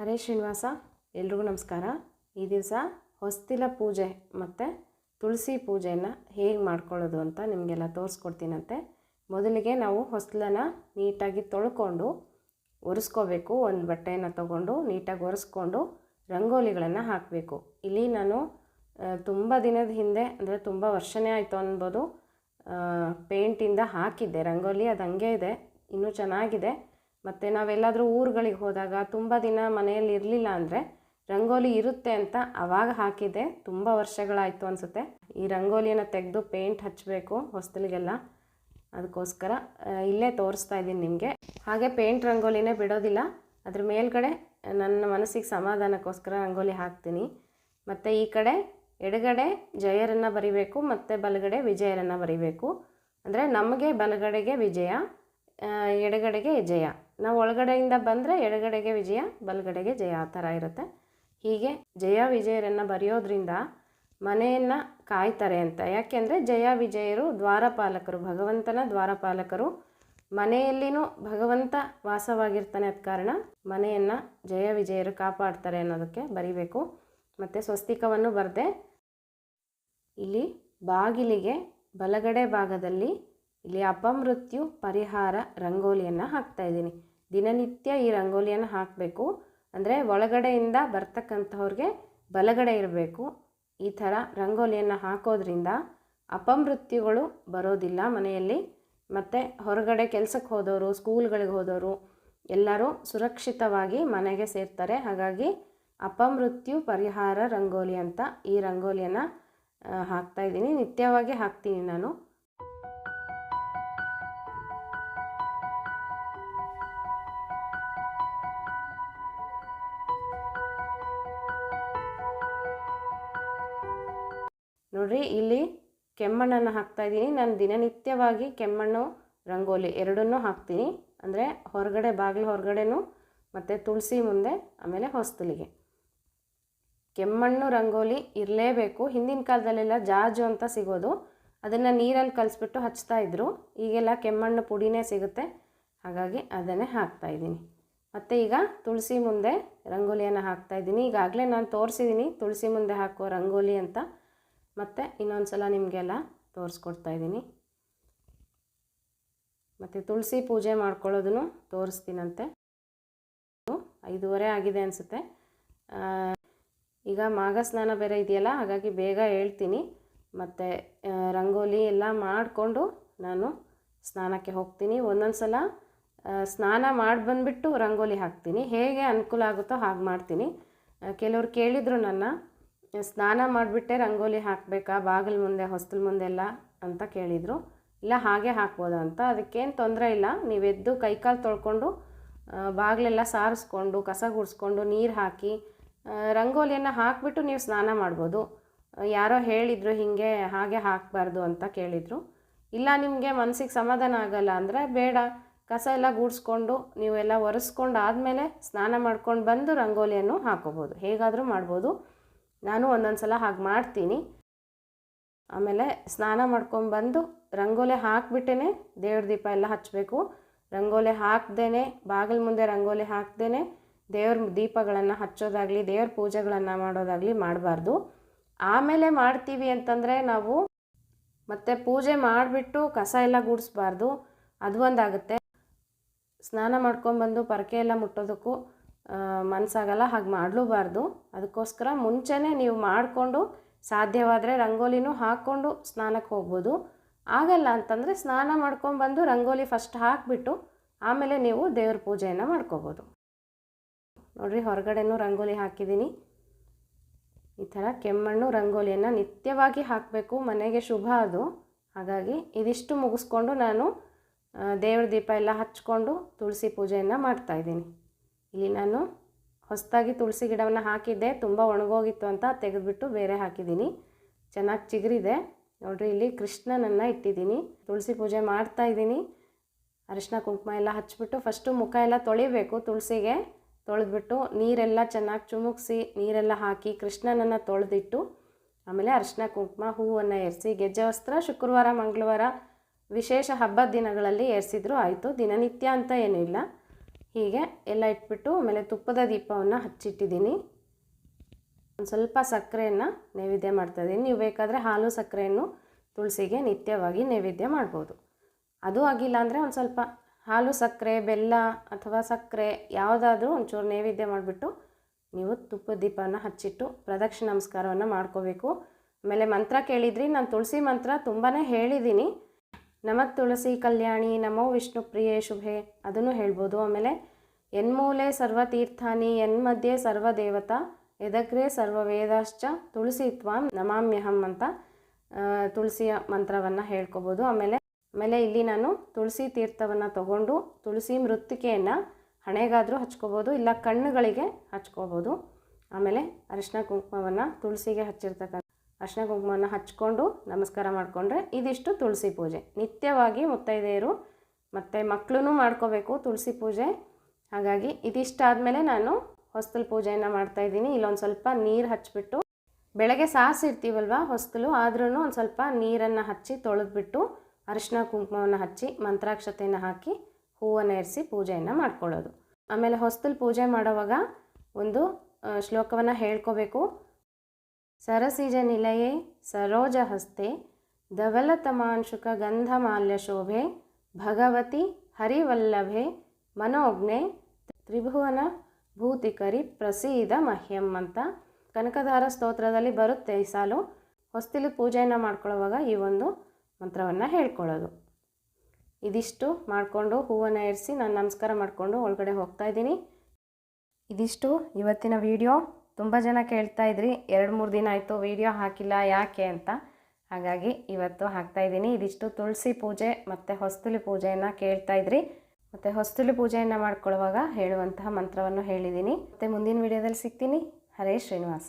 ಹರೇ ಶ್ರೀನಿವಾಸ, ಎಲ್ರಿಗೂ ನಮಸ್ಕಾರ. ಈ ದಿವಸ ಹೊಸ್ತಿಲ ಪೂಜೆ ಮತ್ತು ತುಳಸಿ ಪೂಜೆಯನ್ನು ಹೇಗೆ ಮಾಡ್ಕೊಳ್ಳೋದು ಅಂತ ನಿಮಗೆಲ್ಲ ತೋರಿಸ್ಕೊಡ್ತೀನಂತೆ. ಮೊದಲಿಗೆ ನಾವು ಹೊಸ್ಲನ್ನ ನೀಟಾಗಿ ತೊಳ್ಕೊಂಡು ಒರೆಸ್ಕೋಬೇಕು. ಒಂದು ಬಟ್ಟೆಯನ್ನು ತೊಗೊಂಡು ನೀಟಾಗಿ ಒರೆಸ್ಕೊಂಡು ರಂಗೋಲಿಗಳನ್ನು ಹಾಕಬೇಕು. ಇಲ್ಲಿ ನಾನು ತುಂಬ ದಿನದ ಹಿಂದೆ, ಅಂದರೆ ತುಂಬ ವರ್ಷನೇ ಆಯಿತು ಅನ್ಬೋದು ಪೇಂಟಿಂದ ಹಾಕಿದ್ದೆ. ರಂಗೋಲಿ ಅದು ಹಂಗೆ ಇದೆ, ಇನ್ನೂ ಚೆನ್ನಾಗಿದೆ. ಮತ್ತು ನಾವೆಲ್ಲಾದರೂ ಊರುಗಳಿಗೆ ಹೋದಾಗ ತುಂಬ ದಿನ ಮನೆಯಲ್ಲಿ ಇರಲಿಲ್ಲ ಅಂದರೆ ರಂಗೋಲಿ ಇರುತ್ತೆ ಅಂತ ಅವಾಗ ಹಾಕಿದ್ದೆ. ತುಂಬ ವರ್ಷಗಳಾಯಿತು ಅನಿಸುತ್ತೆ. ಈ ರಂಗೋಲಿಯನ್ನು ತೆಗೆದು ಪೇಂಟ್ ಹಚ್ಚಬೇಕು ಹೊಸ್ತಿಲಿಗೆಲ್ಲ. ಅದಕ್ಕೋಸ್ಕರ ಇಲ್ಲೇ ತೋರಿಸ್ತಾ ಇದ್ದೀನಿ ನಿಮಗೆ. ಹಾಗೆ ಪೇಂಟ್ ರಂಗೋಲಿನೇ ಬಿಡೋದಿಲ್ಲ. ಅದ್ರ ಮೇಲ್ಗಡೆ ನನ್ನ ಮನಸ್ಸಿಗೆ ಸಮಾಧಾನಕ್ಕೋಸ್ಕರ ರಂಗೋಲಿ ಹಾಕ್ತೀನಿ. ಮತ್ತು ಈ ಕಡೆ ಎಡಗಡೆ ಜಯರನ್ನು ಬರಿಬೇಕು, ಮತ್ತು ಬಲಗಡೆ ವಿಜಯರನ್ನು ಬರಿಬೇಕು. ಅಂದರೆ ನಮಗೆ ಬಲಗಡೆಗೆ ವಿಜಯ ಎಡಗಡೆಗೆ ಜಯ ನಾವು ಒಳಗಡೆಯಿಂದ ಬಂದರೆ ಎಡಗಡೆಗೆ ವಿಜಯ, ಬಲಗಡೆಗೆ ಜಯ ಆ ಥರ ಇರುತ್ತೆ. ಹೀಗೆ ಜಯ ವಿಜಯರನ್ನು ಬರೆಯೋದ್ರಿಂದ ಮನೆಯನ್ನು ಕಾಯ್ತಾರೆ ಅಂತ. ಯಾಕೆಂದರೆ ಜಯ ವಿಜಯರು ದ್ವಾರಪಾಲಕರು, ಭಗವಂತನ ದ್ವಾರಪಾಲಕರು. ಮನೆಯಲ್ಲಿನೂ ಭಗವಂತ ವಾಸವಾಗಿರ್ತಾನೆ ಅದ ಕಾರಣ ಮನೆಯನ್ನು ಜಯ ವಿಜಯರು ಕಾಪಾಡ್ತಾರೆ ಅನ್ನೋದಕ್ಕೆ ಬರಿಬೇಕು. ಮತ್ತು ಸ್ವಸ್ತಿಕವನ್ನು ಬರದೆ ಇಲ್ಲಿ ಬಾಗಿಲಿಗೆ ಬಲಗಡೆ ಭಾಗದಲ್ಲಿ ಇಲ್ಲಿ ಅಪಮೃತ್ಯು ಪರಿಹಾರ ರಂಗೋಲಿಯನ್ನು ಹಾಕ್ತಾ ಇದ್ದೀನಿ. ದಿನನಿತ್ಯ ಈ ರಂಗೋಲಿಯನ್ನು ಹಾಕಬೇಕು. ಅಂದರೆ ಒಳಗಡೆಯಿಂದ ಬರ್ತಕ್ಕಂಥವ್ರಿಗೆ ಬಲಗಡೆ ಇರಬೇಕು. ಈ ಥರ ರಂಗೋಲಿಯನ್ನು ಹಾಕೋದ್ರಿಂದ ಅಪಮೃತ್ಯುಗಳು ಬರೋದಿಲ್ಲ ಮನೆಯಲ್ಲಿ. ಮತ್ತು ಹೊರಗಡೆ ಕೆಲಸಕ್ಕೆ ಹೋದವರು ಸ್ಕೂಲ್ಗಳಿಗೆ ಹೋದವರು ಎಲ್ಲರೂ ಸುರಕ್ಷಿತವಾಗಿ ಮನೆಗೆ ಸೇರ್ತಾರೆ. ಹಾಗಾಗಿ ಅಪಮೃತ್ಯು ಪರಿಹಾರ ರಂಗೋಲಿ ಅಂತ ಈ ರಂಗೋಲಿಯನ್ನು ಹಾಕ್ತಾಯಿದ್ದೀನಿ ನಿತ್ಯವಾಗಿ ಹಾಕ್ತೀನಿ ನಾನು. ನೋಡ್ರಿ, ಇಲ್ಲಿ ಕೆಮ್ಮಣ್ಣನ್ನು ಹಾಕ್ತಾ ಇದ್ದೀನಿ. ನಾನು ದಿನನಿತ್ಯವಾಗಿ ಕೆಮ್ಮಣ್ಣು, ರಂಗೋಲಿ ಎರಡನ್ನೂ ಹಾಕ್ತೀನಿ. ಅಂದರೆ ಹೊರಗಡೆ, ಬಾಗಿಲು ಹೊರಗಡೆನೂ, ಮತ್ತು ತುಳಸಿ ಮುಂದೆ, ಆಮೇಲೆ ಹೊಸ್ತಲಿಗೆ. ಕೆಮ್ಮಣ್ಣು, ರಂಗೋಲಿ ಇರಲೇಬೇಕು. ಹಿಂದಿನ ಕಾಲದಲ್ಲೆಲ್ಲ ಜಾಜು ಅಂತ ಸಿಗೋದು. ಅದನ್ನು ನೀರಲ್ಲಿ ಕಲಿಸ್ಬಿಟ್ಟು ಹಚ್ತಾ ಇದ್ದರು ಈಗೆಲ್ಲ ಕೆಮ್ಮಣ್ಣು ಪುಡಿನೇ ಸಿಗುತ್ತೆ. ಹಾಗಾಗಿ ಅದನ್ನೇ ಹಾಕ್ತಾ ಇದ್ದೀನಿ. ಮತ್ತು ಈಗ ತುಳಸಿ ಮುಂದೆ ರಂಗೋಲಿಯನ್ನು ಹಾಕ್ತಾ ಇದ್ದೀನಿ. ಈಗಾಗಲೇ ನಾನು ತೋರಿಸಿದ್ದೀನಿ, ತುಳಸಿ ಮುಂದೆ ಹಾಕುವ ರಂಗೋಲಿ ಅಂತ. ಮತ್ತು ಇನ್ನೊಂದು ಸಲ ನಿಮಗೆಲ್ಲ ತೋರಿಸ್ಕೊಡ್ತಾ ಇದ್ದೀನಿ. ಮತ್ತು ತುಳಸಿ ಪೂಜೆ ಮಾಡ್ಕೊಳ್ಳೋದನ್ನು ತೋರಿಸ್ತೀನಂತೆ. ಐದೂವರೆ ಆಗಿದೆ ಅನಿಸುತ್ತೆ. ಈಗ ಮಾಗ ಸ್ನಾನ ಬೇರೆ ಇದೆಯಲ್ಲ, ಹಾಗಾಗಿ ಬೇಗ ಹೇಳ್ತೀನಿ. ಮತ್ತು ರಂಗೋಲಿ ಎಲ್ಲ ಮಾಡಿಕೊಂಡು ನಾನು ಸ್ನಾನಕ್ಕೆ ಹೋಗ್ತೀನಿ. ಒಂದೊಂದು ಸಲ ಸ್ನಾನ ಮಾಡಿ ಬಂದುಬಿಟ್ಟು ರಂಗೋಲಿ ಹಾಕ್ತೀನಿ. ಹೇಗೆ ಅನುಕೂಲ ಆಗುತ್ತೋ ಹಾಗೆ ಮಾಡ್ತೀನಿ. ಕೆಲವರು ಕೆಲವ್ರು ಕೇಳಿದರು ನನ್ನ ಸ್ನಾನ ಮಾಡಿಬಿಟ್ಟೆ, ರಂಗೋಲಿ ಹಾಕಬೇಕಾ, ಬಾಗಿಲ ಮುಂದೆ ಹೊಸ್ತಲ್ ಮುಂದೆ ಎಲ್ಲ ಅಂತ ಕೇಳಿದರು. ಇಲ್ಲ, ಹಾಗೆ ಹಾಕ್ಬೋದು ಅಂತ. ಅದಕ್ಕೇನು ತೊಂದರೆ ಇಲ್ಲ. ನೀವು ಎದ್ದು ಕೈಕಾಲು ತೊಳ್ಕೊಂಡು ಬಾಗಿಲೆಲ್ಲ ಸಾರಿಸ್ಕೊಂಡು, ಕಸ ಗುಡಿಸ್ಕೊಂಡು, ನೀರು ಹಾಕಿ ರಂಗೋಲಿಯನ್ನು ಹಾಕಿಬಿಟ್ಟು ನೀವು ಸ್ನಾನ ಮಾಡ್ಬೋದು. ಯಾರೋ ಹೇಳಿದರು ಹೀಗೆ, ಹಾಗೆ ಹಾಕಬಾರ್ದು ಅಂತ ಕೇಳಿದರು. ಇಲ್ಲ, ನಿಮಗೆ ಮನಸ್ಸಿಗೆ ಸಮಾಧಾನ ಆಗಲ್ಲ ಅಂದರೆ ಬೇಡ. ಕಸ ಎಲ್ಲ ಗೂಡಿಸ್ಕೊಂಡು, ನೀವೆಲ್ಲ ಒರೆಸ್ಕೊಂಡು ಆದಮೇಲೆ ಸ್ನಾನ ಮಾಡ್ಕೊಂಡು ಬಂದು ರಂಗೋಲಿಯನ್ನು ಹಾಕೋಬೋದು. ಹೇಗಾದರೂ ಮಾಡ್ಬೋದು. ನಾನು ಒಂದೊಂದು ಸಲ ಹಾಗೆ ಮಾಡ್ತೀನಿ. ಆಮೇಲೆ ಸ್ನಾನ ಮಾಡ್ಕೊಂಬಂದು ರಂಗೋಲೆ ಹಾಕಿಬಿಟ್ಟೇ ದೇವ್ರ ದೀಪ ಎಲ್ಲ ಹಚ್ಚಬೇಕು ರಂಗೋಲೆ ಹಾಕ್ದೇ ಬಾಗಿಲ ಮುಂದೆ ರಂಗೋಲಿ ಹಾಕ್ದೇ ದೇವ್ರ ದೀಪಗಳನ್ನು ಹಚ್ಚೋದಾಗಲಿ, ದೇವ್ರ ಪೂಜೆಗಳನ್ನು ಮಾಡೋದಾಗಲಿ ಮಾಡಬಾರ್ದು. ಆಮೇಲೆ ಮಾಡ್ತೀವಿ ಅಂತಂದರೆ ನಾವು ಮತ್ತೆ ಪೂಜೆ ಮಾಡಿಬಿಟ್ಟು ಕಸ ಎಲ್ಲ ಗುಡಿಸ್ಬಾರ್ದು. ಅದು ಒಂದಾಗುತ್ತೆ. ಸ್ನಾನ ಮಾಡ್ಕೊಂಬಂದು ಪರಕೆ ಎಲ್ಲ ಮುಟ್ಟೋದಕ್ಕೂ ಮನಸ್ಸಾಗಲ್ಲ ಹಾಗೆ ಮಾಡಲೂಬಾರ್ದು. ಅದಕ್ಕೋಸ್ಕರ ಮುಂಚೆನೇ ನೀವು ಮಾಡಿಕೊಂಡು, ಸಾಧ್ಯವಾದರೆ ರಂಗೋಲಿನೂ ಹಾಕ್ಕೊಂಡು ಸ್ನಾನಕ್ಕೆ ಹೋಗ್ಬೋದು. ಆಗಲ್ಲ ಅಂತಂದರೆ ಸ್ನಾನ ಮಾಡ್ಕೊಂಬಂದು ರಂಗೋಲಿ ಫಸ್ಟ್ ಹಾಕಿಬಿಟ್ಟು, ಆಮೇಲೆ ನೀವು ದೇವ್ರ ಪೂಜೆಯನ್ನು ಮಾಡ್ಕೋಬೋದು. ನೋಡಿರಿ, ಹೊರಗಡೆನೂ ರಂಗೋಲಿ ಹಾಕಿದ್ದೀನಿ. ಈ ಥರ ಕೆಮ್ಮಣ್ಣು ರಂಗೋಲಿಯನ್ನು ನಿತ್ಯವಾಗಿ ಹಾಕಬೇಕು. ಮನೆಗೆ ಶುಭ ಅದು. ಹಾಗಾಗಿ ಇದಿಷ್ಟು ಮುಗಿಸ್ಕೊಂಡು ನಾನು ದೇವ್ರ ದೀಪ ಎಲ್ಲ ಹಚ್ಕೊಂಡು ತುಳಸಿ ಪೂಜೆಯನ್ನು ಮಾಡ್ತಾಯಿದ್ದೀನಿ ಇಲ್ಲಿ ನಾನು ಹೊಸದಾಗಿ ತುಳಸಿ ಗಿಡವನ್ನು ಹಾಕಿದ್ದೆ, ತುಂಬ ಒಣಗೋಗಿತ್ತು ಅಂತ ತೆಗೆದುಬಿಟ್ಟು ಬೇರೆ ಹಾಕಿದ್ದೀನಿ. ಚೆನ್ನಾಗಿ ಚಿಗುರಿದೆ. ನೋಡಿರಿ, ಇಲ್ಲಿ ಕೃಷ್ಣನನ್ನು ಇಟ್ಟಿದ್ದೀನಿ. ತುಳಸಿ ಪೂಜೆ ಮಾಡ್ತಾ ಇದ್ದೀನಿ. ಅರಿಶಿನ ಕುಂಕುಮ ಎಲ್ಲ ಹಚ್ಚಿಬಿಟ್ಟು ಫಸ್ಟು ಮುಖ ಎಲ್ಲ ತೊಳಿಬೇಕು ತುಳಸಿಗೆ. ತೊಳೆದ್ಬಿಟ್ಟು ನೀರೆಲ್ಲ ಚೆನ್ನಾಗಿ ಚುಮುಕ್ಸಿ, ನೀರೆಲ್ಲ ಹಾಕಿ ಕೃಷ್ಣನನ್ನು ತೊಳೆದಿಟ್ಟು ಆಮೇಲೆ ಅರಿಶಿನ ಕುಂಕುಮ ಹೂವನ್ನು ಏರಿಸಿ ಗೆಜ್ಜೆ ವಸ್ತ್ರ ಶುಕ್ರವಾರ, ಮಂಗಳವಾರ ವಿಶೇಷ ಹಬ್ಬದ ದಿನಗಳಲ್ಲಿ ಏರಿಸಿದ್ರು ಆಯಿತು. ದಿನನಿತ್ಯ ಅಂತ ಏನೂ ಇಲ್ಲ ಹೀಗೆ ಎಲ್ಲ ಇಟ್ಬಿಟ್ಟು ಆಮೇಲೆ ತುಪ್ಪದ ದೀಪವನ್ನು ಹಚ್ಚಿಟ್ಟಿದ್ದೀನಿ. ಒಂದು ಸ್ವಲ್ಪ ಸಕ್ಕರೆಯನ್ನು ನೈವೇದ್ಯ ಮಾಡ್ತಾ ಇದ್ದೀನಿ. ನೀವು ಬೇಕಾದರೆ ಹಾಲು, ಸಕ್ಕರೆಯನ್ನು ತುಳಸಿಗೆ ನಿತ್ಯವಾಗಿ ನೈವೇದ್ಯ ಮಾಡ್ಬೋದು. ಅದು ಆಗಿಲ್ಲ ಅಂದರೆ ಒಂದು ಸ್ವಲ್ಪ ಹಾಲು, ಸಕ್ಕರೆ, ಬೆಲ್ಲ ಅಥವಾ ಸಕ್ಕರೆ ಯಾವುದಾದ್ರೂ ಒಂಚೂರು ನೈವೇದ್ಯ ಮಾಡಿಬಿಟ್ಟು ನೀವು ತುಪ್ಪದ ದೀಪನ ಹಚ್ಚಿಟ್ಟು ಪ್ರದಕ್ಷಿಣ ನಮಸ್ಕಾರವನ್ನು ಮಾಡ್ಕೋಬೇಕು. ಆಮೇಲೆ ಮಂತ್ರ ಕೇಳಿದ್ರಿ. ನಾನು ತುಳಸಿ ಮಂತ್ರ ತುಂಬಾ ಹೇಳಿದ್ದೀನಿ. ನಮಕ್ ತುಳಸಿ ಕಲ್ಯಾಣಿ, ನಮೋ ವಿಷ್ಣು ಪ್ರಿಯೇ ಶುಭೆ ಅದನ್ನು ಹೇಳ್ಬೋದು. ಆಮೇಲೆ ಎನ್ಮೂಲೆ ಸರ್ವತೀರ್ಥಾನಿ ಎನ್ಮಧ್ಯೆ ಸರ್ವದೇವತಾ ಎದಗ್ರೆ ಸರ್ವವೇದಾಶ್ಚ ತುಳಸಿ ತ್ವಾಂ ನಮಾಮ್ಯಹಂ ಅಂತ ತುಳಸಿಯ ಮಂತ್ರವನ್ನು ಹೇಳ್ಕೋಬೋದು. ಆಮೇಲೆ ಆಮೇಲೆ ಇಲ್ಲಿ ನಾನು ತುಳಸಿ ತೀರ್ಥವನ್ನು ತಗೊಂಡು ತುಳಸಿ ಮೃತ್ತಿಕೆಯನ್ನು ಹಣೆಗಾದರೂ ಹಚ್ಕೋಬೋದು, ಇಲ್ಲ ಕಣ್ಣುಗಳಿಗೆ ಹಚ್ಕೋಬೋದು. ಆಮೇಲೆ ಅರಿಶಿನ ಕುಂಕುಮವನ್ನು ತುಳಸಿಗೆ ಹಚ್ಚಿರ್ತಕ್ಕಂಥ ಅರಿಶಿನ ಕುಂಕುಮನ ಹಚ್ಕೊಂಡು ನಮಸ್ಕಾರ ಮಾಡಿಕೊಂಡ್ರೆ ಇದಿಷ್ಟು ತುಳಸಿ ಪೂಜೆ. ನಿತ್ಯವಾಗಿ ಮುತ್ತೈದೆಯರು ಮತ್ತು ಮಕ್ಕಳೂ ಮಾಡ್ಕೋಬೇಕು ತುಳಸಿ ಪೂಜೆ. ಹಾಗಾಗಿ ಇದಿಷ್ಟಾದಮೇಲೆ ನಾನು ಹೊಸ್ತಲು ಪೂಜೆಯನ್ನು ಮಾಡ್ತಾಯಿದ್ದೀನಿ ಇಲ್ಲೊಂದು ಸ್ವಲ್ಪ ನೀರು ಹಚ್ಚಿಬಿಟ್ಟು ಬೆಳಗ್ಗೆ ಸಾರಿಸಿರ್ತೀವಲ್ವ ಹೊಸ್ತಲು? ಆದ್ರೂ ಒಂದು ಸ್ವಲ್ಪ ನೀರನ್ನು ಹಚ್ಚಿ ತೊಳೆದ್ಬಿಟ್ಟು ಅರಿಶಿನ ಕುಂಕುಮವನ್ನು ಹಚ್ಚಿ ಮಂತ್ರಾಕ್ಷತೆಯನ್ನು ಹಾಕಿ ಹೂವನ್ನು ಎರಿಸಿ ಪೂಜೆಯನ್ನು ಮಾಡ್ಕೊಳ್ಳೋದು. ಆಮೇಲೆ ಹೊಸ್ತಲು ಪೂಜೆ ಮಾಡೋವಾಗ ಒಂದು ಶ್ಲೋಕವನ್ನು ಹೇಳ್ಕೋಬೇಕು. ಸರಸಿಜ ಸರೋಜಹಸ್ತೆ ಶೋಭೆ ಭಗವತಿ ಹರಿವಲ್ಲಭೆ ಮನೋಜ್ಞೆ ತ್ರಿಭುವನ ಭೂತಿಕರಿ ಪ್ರಸೀದ ಮಹ್ಯಂ ಅಂತ ಕನಕಧಾರ ಸ್ತೋತ್ರದಲ್ಲಿ ಬರುತ್ತೆ ಈ ಸಾಲು. ಹೊಸ್ತಿಲು ಪೂಜೆಯನ್ನು ಮಾಡ್ಕೊಳ್ಳುವಾಗ ಈ ಒಂದು ಮಂತ್ರವನ್ನು ಹೇಳ್ಕೊಳ್ಳೋದು. ಇದಿಷ್ಟು ಮಾಡಿಕೊಂಡು ಹೂವನ್ನು ಏರಿಸಿ ನಾನು ನಮಸ್ಕಾರ ಮಾಡಿಕೊಂಡು ಒಳಗಡೆ ಹೋಗ್ತಾ ಇದ್ದೀನಿ. ಇದಿಷ್ಟು ಇವತ್ತಿನ ವಿಡಿಯೋ. ತುಂಬ ಜನ ಕೇಳ್ತಾ ಇದ್ರಿ. ಎರಡು ಮೂರು ದಿನ ಆಯಿತು ವಿಡಿಯೋ ಹಾಕಿಲ್ಲ ಯಾಕೆ ಅಂತ. ಹಾಗಾಗಿ ಇವತ್ತು ಹಾಕ್ತಾ ಇದ್ದೀನಿ. ಇದಿಷ್ಟು ತುಳಸಿ ಪೂಜೆ ಮತ್ತು ಹೊಸ್ತುಲಿ ಪೂಜೆಯನ್ನು ಕೇಳ್ತಾ ಇದ್ರಿ. ಮತ್ತು ಹೊಸ್ತುಲಿ ಪೂಜೆಯನ್ನು ಮಾಡ್ಕೊಳ್ಳುವಾಗ ಹೇಳುವಂತಹ ಮಂತ್ರವನ್ನು ಹೇಳಿದ್ದೀನಿ. ಮತ್ತು ಮುಂದಿನ ವಿಡಿಯೋದಲ್ಲಿ ಸಿಗ್ತೀನಿ. ಹರೇ ಶ್ರೀನಿವಾಸ.